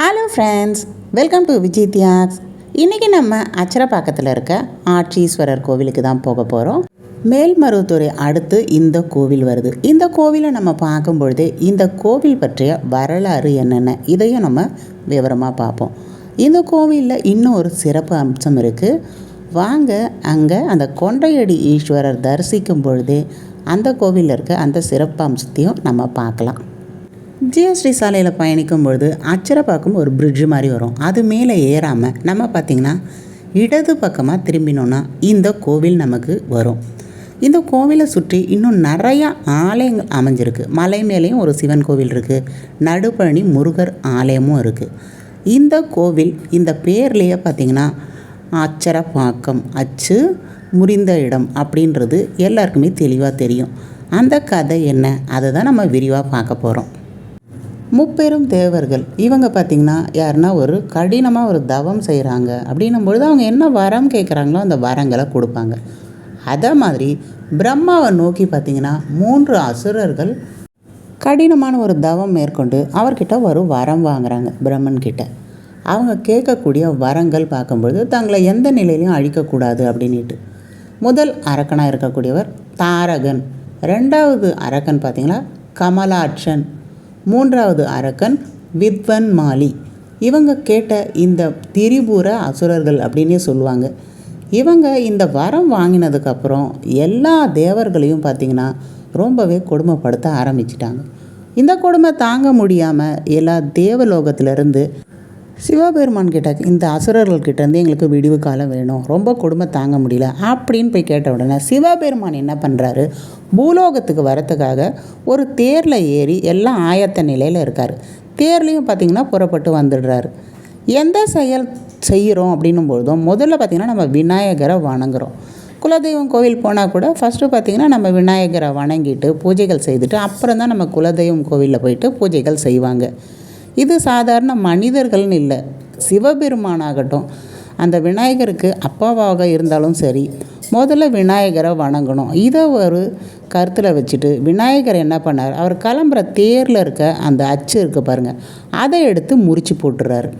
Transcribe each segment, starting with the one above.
Hello friends welcome to Vijay Thiyags இன்றைக்கி நம்ம அச்சரப்பாக்கத்தில் இருக்க ஆட்சீஸ்வரர் கோவிலுக்கு தான் போக போகிறோம் மேல்மருவத்துறை அடுத்து இந்த கோவில் வருது. இந்த கோவிலை நம்ம பார்க்கும்பொழுது இந்த கோவில் பற்றிய வரலாறு என்னென்ன இதையும் நம்ம விவரமாக பார்ப்போம். இந்த கோவிலில் இன்னும் ஒரு சிறப்பு அம்சம் இருக்குது வாங்க அங்கே அந்த கொண்டையடி ஈஸ்வரர் தரிசிக்கும் பொழுதே அந்த கோவிலில் இருக்க அந்த சிறப்பு அம்சத்தையும் நம்ம பார்க்கலாம். ஜிஎஸ்டி சாலையில் பயணிக்கும் பொழுது அச்சரப்பாக்கம் ஒரு பிரிட்ஜு மாதிரி வரும். அது மேலே ஏறாமல் நம்ம பார்த்திங்கன்னா இடது பக்கமாக திரும்பினோன்னா இந்த கோவில் நமக்கு வரும். இந்த கோவிலை சுற்றி இன்னும் நிறையா ஆலயங்கள் அமைஞ்சிருக்கு. மலை மேலேயும் ஒரு சிவன் கோவில் இருக்குது நடுப்பழனி முருகர் ஆலயமும் இருக்குது இந்த கோவில் இந்த பேர்லேயே பார்த்திங்கன்னா அச்சரப்பாக்கம் அச்சு முறிந்த இடம் அப்படின்றது எல்லாருக்குமே தெளிவாக தெரியும். அந்த கதை என்ன? அதை தான் நம்ம விரிவாக பார்க்க போகிறோம் முப்பெரும் தேவர்கள். இவங்க பார்த்திங்கன்னா யாருன்னா ஒரு கடினமாக ஒரு தவம் செய்கிறாங்க அப்படின்னும் பொழுது அவங்க என்ன வரம் கேட்குறாங்களோ அந்த வரங்களை கொடுப்பாங்க. அதே மாதிரி பிரம்மாவை நோக்கி பார்த்திங்கன்னா மூன்று அசுரர்கள் கடினமான ஒரு தவம் மேற்கொண்டு அவர்கிட்ட ஒரு வரம் வாங்குறாங்க பிரம்மன்கிட்ட. அவங்க கேட்கக்கூடிய வரங்கள் பார்க்கும்பொழுது தங்களை எந்த நிலையிலையும் அழிக்கக்கூடாது அப்படின்ட்டு முதல் அரக்கனாக இருக்கக்கூடியவர் தாரகன். ரெண்டாவது அரக்கன் பார்த்திங்கன்னா கமலாட்சன். மூன்றாவது அரக்கன் வித்வன் மாலி. இவங்க கேட்ட இந்த திரிபுர அசுரர்கள் அப்படின்னே சொல்லுவாங்க. இவங்க இந்த வரம் வாங்கினதுக்கப்புறம் எல்லா தேவர்களையும் பார்த்திங்கன்னா ரொம்பவே கொடுமைப்படுத்த ஆரம்பிச்சிட்டாங்க. இந்த கொடுமை தாங்க முடியாமல் எல்லா தேவலோகத்திலிருந்து சிவபெருமான் கிட்ட இந்த அசுரர்கள் கிட்டேருந்து எங்களுக்கு விடிவு காலம் வேணும். ரொம்ப கொடுமை தாங்க முடியல அப்படின்னு போய் கேட்ட உடனே சிவபெருமான் என்ன பண்ணுறாரு பூலோகத்துக்கு வரத்துக்காக ஒரு தேரில் ஏறி எல்லாம் ஆயத்த நிலையில் இருக்கார். தேர்லேயும் பார்த்திங்கன்னா புறப்பட்டு வந்துடுறாரு. எந்த செயல் செய்கிறோம் அப்படின்னும் பொழுதும் முதல்ல பார்த்திங்கன்னா நம்ம விநாயகரை வணங்குறோம். குலதெய்வம் கோவில் போனால் கூட ஃபஸ்ட்டு பார்த்திங்கன்னா நம்ம விநாயகரை வணங்கிட்டு பூஜைகள் செய்துட்டு அப்புறம் தான் நம்ம குலதெய்வம் கோவிலில் போயிட்டு பூஜைகள் செய்வாங்க. இது சாதாரண மனிதர்கள்னு இல்லை. சிவபெருமானாகட்டும் அந்த விநாயகருக்கு அப்பாவாக இருந்தாலும் சரி முதல்ல விநாயகரை வணங்கணும். இதை ஒரு கருத்தில் வச்சுட்டு விநாயகர் என்ன பண்ணார்? அவர் கிளம்புற தேரில் இருக்க அந்த அச்சு இருக்குது பாருங்கள் அதை எடுத்து முறிச்சு போட்டுறாரு.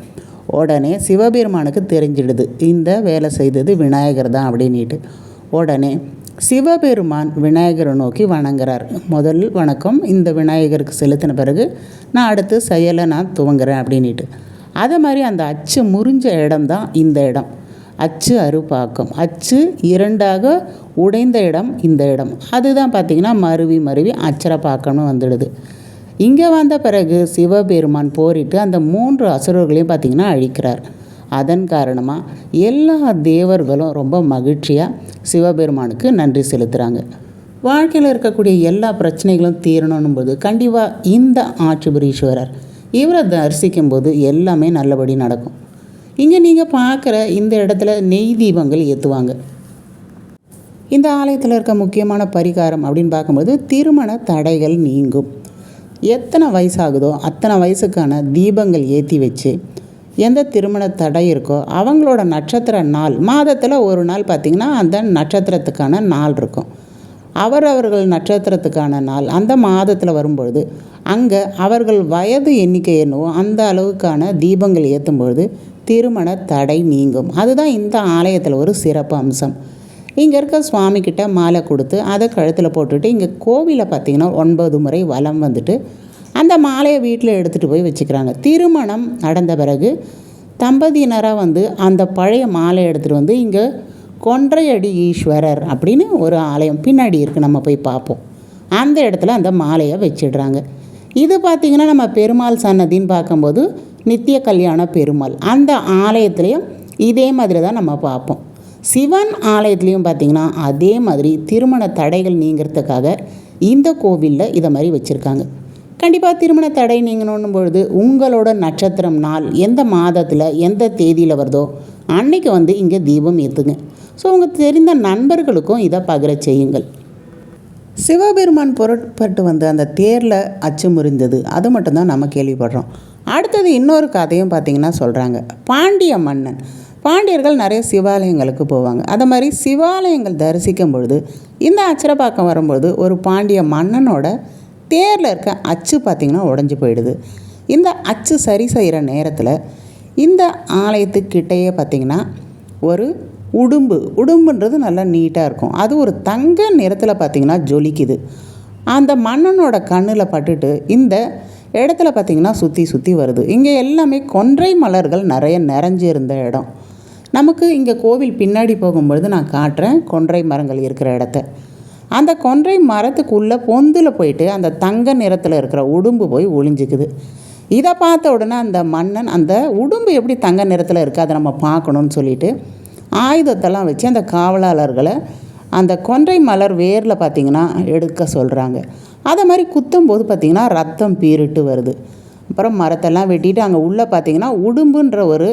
உடனே சிவபெருமானுக்கு தெரிஞ்சிடுது இந்த வேலை செய்தது விநாயகர் தான் அப்படின்ட்டு உடனே சிவபெருமான் விநாயகரை நோக்கி வணங்குறார். முதல் வணக்கம் இந்த விநாயகருக்கு செலுத்தின பிறகு நான் அடுத்து செயலை நான் துவங்குறேன் அப்படின்ட்டு அதே மாதிரி அந்த அச்சு முறிஞ்ச இடம் தான் இந்த இடம். அச்சு அருப்பாக்கம். அச்சு இரண்டாக உடைந்த இடம் இந்த இடம். அதுதான் பார்த்திங்கன்னா மருவி மருவி அச்சரப்பாக்கம்னு வந்துடுது. இங்கே வந்த பிறகு சிவபெருமான் போரிட்டு அந்த மூன்று அசுரர்களையும் பார்த்திங்கன்னா அழிக்கிறார். அதன் காரணமாக எல்லா தேவர்களும் ரொம்ப மகிழ்ச்சியாக சிவபெருமானுக்கு நன்றி செலுத்துகிறாங்க வாழ்க்கையில் இருக்கக்கூடிய எல்லா பிரச்சனைகளும் தீரணும் போது கண்டிப்பாக இந்த ஆட்சிபுரீஸ்வரர் இவரை தரிசிக்கும் போது எல்லாமே நல்லபடி நடக்கும். இங்கே நீங்கள் பார்க்குற இந்த இடத்துல நெய் தீபங்கள் ஏற்றுவாங்க இந்த ஆலயத்தில் இருக்க முக்கியமான பரிகாரம் அப்படின்னு பார்க்கும்போது திருமண தடைகள் நீங்கும். எத்தனை வயசாகுதோ அத்தனை வயசுக்கான தீபங்கள் ஏற்றி வச்சு எந்த திருமண தடை இருக்கோ அவங்களோட நட்சத்திர நாள் மாதத்தில் ஒரு நாள் பார்த்திங்கன்னா அந்த நட்சத்திரத்துக்கான நாள் இருக்கும். அவரவர்கள் நட்சத்திரத்துக்கான நாள். அந்த மாதத்தில் வரும்பொழுது அங்கே அவர்கள் வயது எண்ணிக்கை என்னவோ அந்த அளவுக்கான தீபங்கள் ஏற்றும் பொழுது திருமண தடை நீங்கும். அதுதான் இந்த ஆலயத்தில் ஒரு சிறப்பு அம்சம். இங்கே இருக்க சுவாமிக்கிட்ட மாலை கொடுத்து அதை கழுத்தில் போட்டுட்டு இங்கே கோவிலில் பார்த்திங்கன்னா ஒன்பது முறை வலம் வந்துட்டு அந்த மாலையை வீட்டில் எடுத்துகிட்டு போய் வச்சுக்கிறாங்க. திருமணம் நடந்த பிறகு தம்பதியினராக வந்து அந்த பழைய மாலை எடுத்துகிட்டு வந்து இங்கே கொன்றையடி ஈஸ்வரர் அப்படின்னு ஒரு ஆலயம் பின்னாடி இருக்குது நம்ம போய் பார்ப்போம். அந்த இடத்துல அந்த மாலையை வச்சிடுறாங்க. இது பார்த்திங்கன்னா நம்ம பெருமாள் சன்னதின்னு பார்க்கும்போது நித்திய கல்யாண பெருமாள். அந்த ஆலயத்துலேயும் இதே மாதிரி தான் நம்ம பார்ப்போம். சிவன் ஆலயத்துலேயும் பார்த்திங்கன்னா அதே மாதிரி திருமண தடைகள் நீங்கிறதுக்காக இந்த கோவிலில் இதை மாதிரி வச்சுருக்காங்க. கண்டிப்பாக திருமண தடை நீங்கணும் பொழுது உங்களோட நட்சத்திரம் நாள் எந்த மாதத்தில் எந்த தேதியில் வருதோ அன்னைக்கு வந்து இங்கே தீபம் ஏற்றுங்க ஸோ உங்கள் தெரிந்த நண்பர்களுக்கும் இதை பகிர செய்யுங்கள். சிவபெருமான் புறப்பட்டு வந்து அந்த தேரில் அச்சு முறிந்தது. அது மட்டும்தான் நம்ம கேள்விப்படுறோம். அடுத்தது இன்னொரு கதையும் பார்த்திங்கன்னா சொல்கிறாங்க பாண்டிய மன்னன். பாண்டியர்கள் நிறைய சிவாலயங்களுக்கு போவாங்க. அது மாதிரி சிவாலயங்கள் தரிசிக்கும் பொழுது இந்த அச்சரப்பாக்கம் வரும்பொழுது ஒரு பாண்டிய மன்னனோட தேரில் இருக்க அச்சு பார்த்திங்கன்னா உடஞ்சி போயிடுது. இந்த அச்சு சரி செய்கிற நேரத்தில் இந்த ஆலயத்துக்கிட்டேயே பார்த்திங்கன்னா ஒரு உடும்பு உடும்புன்றது நல்லா நீட்டாக இருக்கும். அது ஒரு தங்க நிறத்தில் பார்த்திங்கன்னா ஜொலிக்குது. அந்த மன்னனோட கண்ணில் பட்டுட்டு இந்த இடத்துல பார்த்திங்கன்னா சுற்றி சுற்றி வருது. இங்கே எல்லாமே கொன்றை மலர்கள் நிறைய நிறைஞ்சு இருந்த இடம். நமக்கு இங்கே கோவில் பின்னாடி போகும்பொழுது நான் காட்டுறேன். கொன்றை மரங்கள் இருக்கிற இடத்த. அந்த கொன்றை மரத்துக்குள்ளே பொந்தில் போயிட்டு அந்த தங்க நிறத்தில் இருக்கிற உடும்பு போய் ஒளிஞ்சிக்குது. இதை பார்த்த உடனே அந்த மன்னன் அந்த உடும்பு எப்படி தங்க நிறத்தில் இருக்குது அதை நம்ம பார்க்கணுன்னு சொல்லிட்டு ஆயுதத்தெல்லாம் வச்சு அந்த காவலாளர்களை அந்த கொன்றை மலர் வேரில் பார்த்திங்கன்னா எடுக்க சொல்கிறாங்க அதை மாதிரி குத்தும் போது பார்த்திங்கன்னா ரத்தம் பீரிட்டு வருது. அப்புறம் மரத்தெல்லாம் வெட்டிட்டு அங்கே உள்ளே பார்த்தீங்கன்னா உடும்புன்ற ஒரு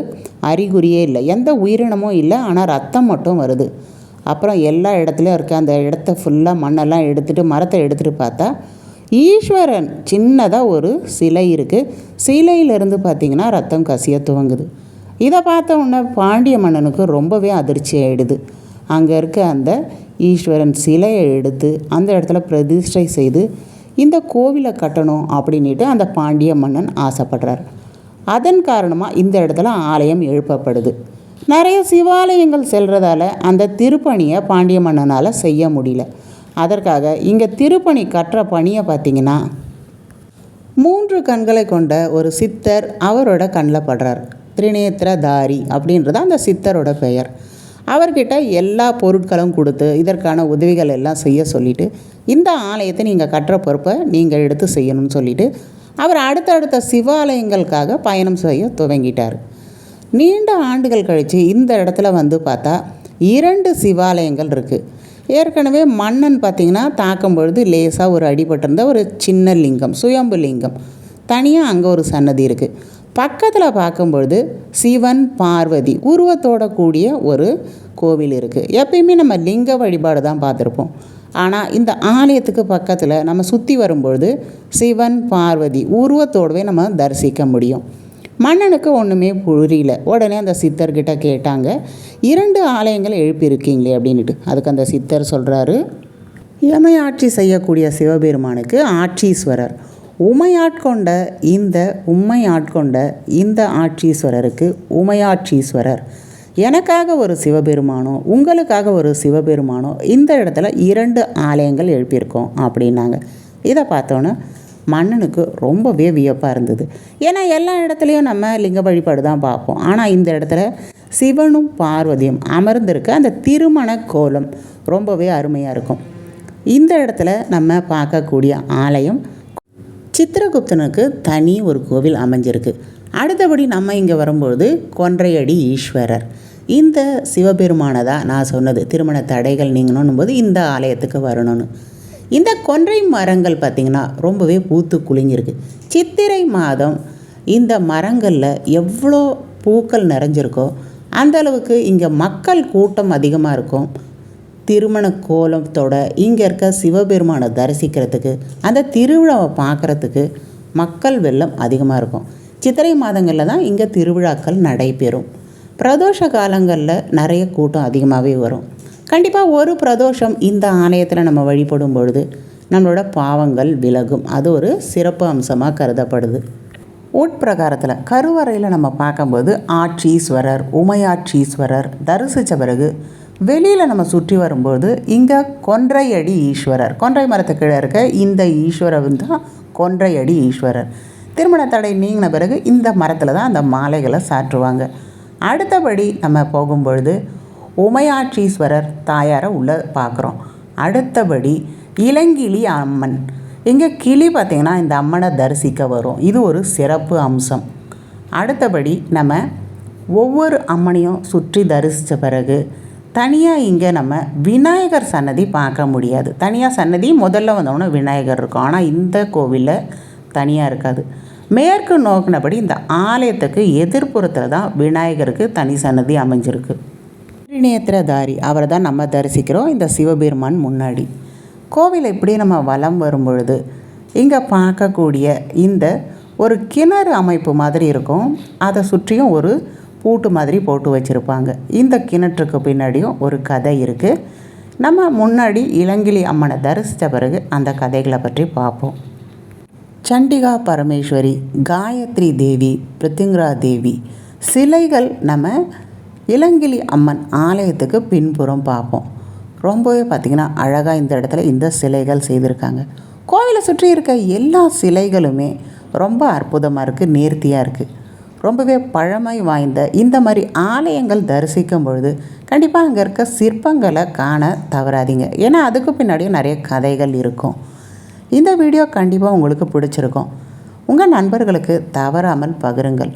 அறிகுறியே இல்லை. எந்த உயிரினமும் இல்லை ஆனால் ரத்தம் மட்டும் வருது. அப்புறம் எல்லா இடத்துலையும் இருக்க அந்த இடத்த ஃபுல்லாக மண்ணெல்லாம் எடுத்துகிட்டு மரத்தை எடுத்துகிட்டு பார்த்தா ஈஸ்வரன் சின்னதாக ஒரு சிலை இருக்குது சிலையிலேருந்து பார்த்திங்கன்னா ரத்தம் கசிய துவங்குது. இதை பார்த்த உடனே பாண்டிய மன்னனுக்கு ரொம்பவே அதிர்ச்சி ஆகிடுது அங்கே இருக்க அந்த ஈஸ்வரன் சிலையை எடுத்து அந்த இடத்துல பிரதிஷ்டை செய்து இந்த கோவிலை கட்டணும் அப்படின்ட்டு அந்த பாண்டிய மன்னன் ஆசைப்படுறார். அதன் காரணமாக இந்த இடத்துல ஆலயம் எழுப்பப்படுது. நிறைய சிவாலயங்கள் செல்றதால அந்த திருப்பணியை பாண்டிய மன்னனால் செய்ய முடியல. அதற்காக இங்கே திருப்பணி கட்டுற பணியை பார்த்திங்கன்னா மூன்று கண்களை கொண்ட ஒரு சித்தர் அவரோட கண்ணில் படுறார். திரிநேத்திரதாரி அப்படின்றது அந்த சித்தரோட பெயர். அவர்கிட்ட எல்லா பொருட்களும் கொடுத்து இதற்கான உதவிகள் எல்லாம் செய்ய சொல்லிவிட்டு இந்த ஆலயத்தை நீங்கள் கட்டுற பொறுப்பை நீங்கள் எடுத்து செய்யணும்னு சொல்லிவிட்டு அவர் அடுத்தடுத்த சிவாலயங்களுக்காக பயணம் செய்ய துவங்கிட்டார். நீண்ட ஆண்டுகள் கழித்து இந்த இடத்துல வந்து பார்த்தா இரண்டு சிவாலயங்கள் இருக்குது ஏற்கனவே மன்னன் பார்த்திங்கன்னா தாக்கும் பொழுது லேசாக ஒரு அடிபட்டிருந்த ஒரு சின்ன லிங்கம் சுயம்பு லிங்கம். தனியாக அங்கே ஒரு சன்னதி இருக்குது பக்கத்தில் பார்க்கும்பொழுது சிவன் பார்வதி உருவத்தோட கூடிய ஒரு கோவில் இருக்குது எப்பயுமே நம்ம லிங்க வழிபாடு தான் பார்த்துருப்போம். ஆனால் இந்த ஆலயத்துக்கு பக்கத்தில் நம்ம சுற்றி வரும்பொழுது சிவன் பார்வதி உருவத்தோடவே நம்ம தரிசிக்க முடியும். மன்னனுக்கு ஒன்றுமே புரியல. உடனே அந்த சித்தர்கிட்ட கேட்டாங்க இரண்டு ஆலயங்கள் எழுப்பியிருக்கீங்களே அப்படின்ட்டு அதுக்கு அந்த சித்தர் சொல்கிறாரு எமை ஆட்சி செய்யக்கூடிய சிவபெருமானுக்கு ஆட்சீஸ்வரர். உமையாட்கொண்ட இந்த உம்மை ஆட்கொண்ட இந்த ஆட்சீஸ்வரருக்கு உமையாட்சீஸ்வரர். எனக்காக ஒரு சிவபெருமானோ உங்களுக்காக ஒரு சிவபெருமானோ இந்த இடத்துல இரண்டு ஆலயங்கள் எழுப்பியிருக்கோம் அப்படின்னாங்க. இதை பார்த்தோன்னே மன்னனுக்கு ரொம்பவே வியப்பாக இருந்தது. ஏன்னா எல்லா இடத்துலையும் நம்ம லிங்க வழிபாடு தான் பார்ப்போம். ஆனால் இந்த இடத்துல சிவனும் பார்வதியும் அமர்ந்திருக்க அந்த திருமண கோலம் ரொம்பவே அருமையாக இருக்கும். இந்த இடத்துல நம்ம பார்க்கக்கூடிய ஆலயம் சித்திரகுப்தனுக்கு தனி ஒரு கோவில் அமைஞ்சிருக்கு. அடுத்தபடி நம்ம இங்கே வரும்பொழுது கொன்றையடி ஈஸ்வரர். இந்த சிவபெருமானை தான் நான் சொன்னது. திருமண தடைகள் நீங்கணும் போது இந்த ஆலயத்துக்கு வரணும்னு. இந்த கொன்றை மரங்கள் பார்த்திங்கன்னா ரொம்பவே பூத்து குலுங்கியிருக்கு. சித்திரை மாதம் இந்த மரங்களில் எவ்வளோ பூக்கள் நிறைஞ்சிருக்கோ அந்த அளவுக்கு இங்கே மக்கள் கூட்டம் அதிகமாக இருக்கும். திருமண கோலத்தோட இங்கே இருக்க சிவபெருமானை தரிசிக்கிறதுக்கு அந்த திருவிழாவை பார்க்குறதுக்கு மக்கள் வெள்ளம் அதிகமாக இருக்கும். சித்திரை மாதங்களில் தான் இங்கே திருவிழாக்கள் நடைபெறும். பிரதோஷ காலங்களில் நிறைய கூட்டம் அதிகமாகவே வரும். கண்டிப்பாக ஒரு பிரதோஷம் இந்த ஆலயத்தில் நம்ம வழிபடும் பொழுது நம்மளோட பாவங்கள் விலகும். அது ஒரு சிறப்பு அம்சமாக கருதப்படுது. உட்பிரகாரத்தில் கருவறையில் நம்ம பார்க்கும்போது ஆட்சீஸ்வரர் உமையாட்சீஸ்வரர் தரிசித்த பிறகு வெளியில் நம்ம சுற்றி வரும்போது இங்கே கொன்றையடி ஈஸ்வரர். கொன்றை மரத்து கீழே இருக்க இந்த ஈஸ்வரர் தான் கொன்றையடி ஈஸ்வரர். திருமண தடை நீங்கின பிறகு இந்த மரத்தில் தான் அந்த மாலைகளை சாற்றுவாங்க. அடுத்தபடி நம்ம போகும்பொழுது உமையாட்சீஸ்வரர் தாயாரை உள்ள பார்க்குறோம் அடுத்தபடி இளங்கிளி அம்மன். இங்கே கிளி பார்த்திங்கன்னா இந்த அம்மனை தரிசிக்க வரும். இது ஒரு சிறப்பு அம்சம். அடுத்தபடி நம்ம ஒவ்வொரு அம்மனையும் சுற்றி தரிசித்த பிறகு தனியாக இங்கே நம்ம விநாயகர் சன்னதி பார்க்க முடியாது. தனியாக சன்னதி முதல்ல வந்தோன்னே விநாயகர் இருக்கும். ஆனால் இந்த கோவிலில் தனியாக இருக்காது. மேற்கு நோக்கினபடி இந்த ஆலயத்துக்கு எதிர்ப்புறத்தில் தான் விநாயகருக்கு தனி சன்னதி அமைஞ்சிருக்கு. திரிநேத்திரதாரி அவரை தான் நம்ம தரிசிக்கிறோம் இந்த சிவபெருமான் முன்னாடி. கோவில் இப்படி நம்ம வலம் வரும் பொழுது இங்கே பார்க்கக்கூடிய இந்த ஒரு கிணறு அமைப்பு மாதிரி இருக்கும். அதை சுற்றியும் ஒரு பூட்டு மாதிரி போட்டு வச்சுருப்பாங்க. இந்த கிணற்றுக்கு பின்னாடியும் ஒரு கதை இருக்குது நம்ம முன்னாடி இளங்கிளி அம்மனை தரிசித்த பிறகு அந்த கதைகளை பற்றி பார்ப்போம். சண்டிகா பரமேஸ்வரி காயத்ரி தேவி பிருத்திங்கரா தேவி சிலைகள் நம்ம இளங்கிளி அம்மன் ஆலயத்துக்கு பின்புறம் பார்ப்போம். ரொம்பவே பார்த்திங்கன்னா அழகாக இந்த இடத்துல இந்த சிலைகள் செய்திருக்காங்க. கோவிலை சுற்றி இருக்க எல்லா சிலைகளுமே ரொம்ப அற்புதமாக இருக்குது நேர்த்தியாக இருக்குது ரொம்பவே பழமை வாய்ந்த இந்த மாதிரி ஆலயங்கள் தரிசிக்கும் பொழுது கண்டிப்பாக அங்கே இருக்க சிற்பங்களை காண தவறாதீங்க. ஏன்னா அதுக்கு பின்னாடியும் நிறைய கதைகள் இருக்கும். இந்த வீடியோ கண்டிப்பாக உங்களுக்கு பிடிச்சிருக்கும். உங்கள் நண்பர்களுக்கு தவறாமல் பகிருங்கள்.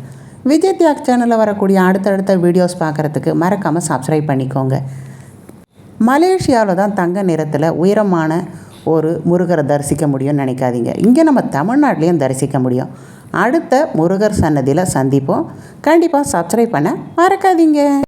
விஜய் தியாக் சேனலில் வரக்கூடிய அடுத்தடுத்த வீடியோஸ் பார்க்குறதுக்கு மறக்காமல் சப்ஸ்கிரைப் பண்ணிக்கோங்க. மலேசியாவில் தான் தங்க நிறத்தில் உயரமான ஒரு முருகரை தரிசிக்க முடியும்னு நினைக்காதீங்க. இங்கே நம்ம தமிழ்நாட்டிலையும் தரிசிக்க முடியும். அடுத்த முருகர் சன்னதியில் சந்திப்போம். கண்டிப்பாக சப்ஸ்கிரைப் பண்ண மறக்காதீங்க.